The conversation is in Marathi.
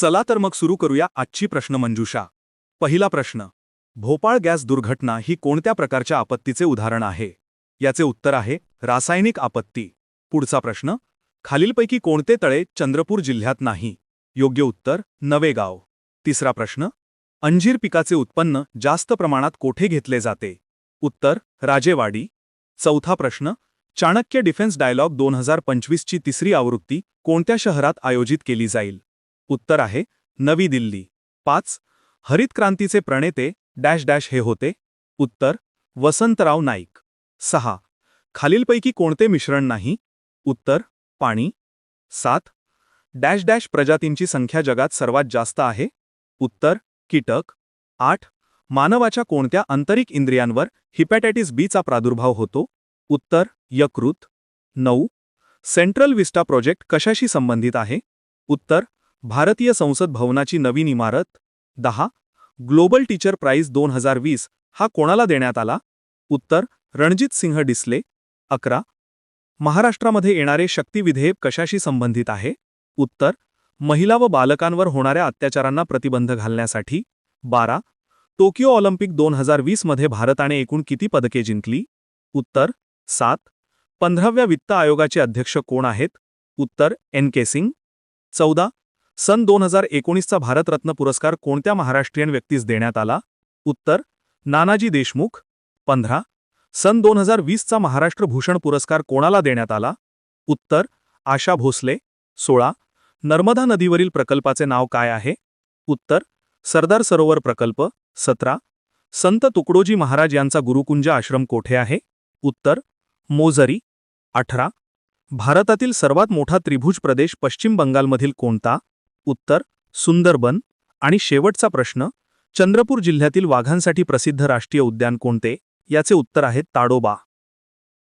चला तर मग सुरू करूया आजची प्रश्नमंजुषा पहिला प्रश्न. भोपाळ गॅस दुर्घटना ही कोणत्या प्रकारच्या आपत्तीचे उदाहरण आहे? याचे उत्तर आहे रासायनिक आपत्ती. पुढचा प्रश्न. खालीलपैकी कोणते तळे चंद्रपूर जिल्ह्यात नाही? योग्य उत्तर नवेगाव. तिसरा प्रश्न. अंजीर पिकाचे उत्पन्न जास्त प्रमाणात कोठे घेतले जाते? उत्तर राजेवाडी. चौथा प्रश्न. चाणक्य डिफेन्स डायलॉग दोन हजार पंचवीसची तिसरी आवृत्ती कोणत्या शहरात आयोजित केली जाईल? उत्तर आहे नवी दिल्ली. पाच हरित क्रांतीचे प्रणेते डॅश डॅश हे होते. उत्तर वसंतराव नाईक. सहा खालीलपैकी कोणते मिश्रण नाही? उत्तर पाणी. सात डॅश डॅश प्रजातींची संख्या जगात सर्वात जास्त आहे. उत्तर कीटक. आठ मानवाच्या कोणत्या आंतरिक इंद्रियांवर हिपॅटायटिस बीचा प्रादुर्भाव होतो? उत्तर यकृत. नऊ सेंट्रल विस्टा प्रोजेक्ट कशाशी संबंधित आहे? उत्तर भारतीय संसद भवनाची नवीन इमारत? दहा. ग्लोबल टीचर प्राइज दोन हजार वीस. हा कोणाला देण्यात आला? उत्तर रणजित सिंह डिसले. अकरा. महाराष्ट्रामध्ये येणारे शक्ती विधेयक कशाशी संबंधित आहे? उत्तर महिला व बालकांवर होणाऱ्या अत्याचारांना प्रतिबंध घालण्यासाठी. बारा. टोकियो ऑलिम्पिक दोन हजार वीसमध्ये भारताने एकूण किती पदके जिंकली? उत्तर सात. पंधराव्या वित्त आयोगाचे अध्यक्ष कोण आहेत? उत्तर एन के सिंग. चौदा. सन दोन हजार एकोणीसचा भारतरत्न पुरस्कार कोणत्या महाराष्ट्रीयन व्यक्तीस देण्यात आला? उत्तर नानाजी देशमुख. पंधरा सन दोन हजार वीसचा महाराष्ट्र भूषण पुरस्कार कोणाला देण्यात आला? उत्तर आशा भोसले. सोळा नर्मदा नदीवरील प्रकल्पाचे नाव काय आहे? उत्तर सरदार सरोवर प्रकल्प. सतरा संत तुकडोजी महाराज यांचा गुरुकुंज आश्रम कोठे आहे? उत्तर मोजरी अठरा भारतातील सर्वात मोठा त्रिभुज प्रदेश पश्चिम बंगालमधील कोणता? उत्तर सुंदरबन आणि शेवटचा प्रश्न चंद्रपूर जिल्ह्यातील वाघांसाठी प्रसिद्ध राष्ट्रीय उद्यान कोणते? याचे उत्तर आहे ताडोबा.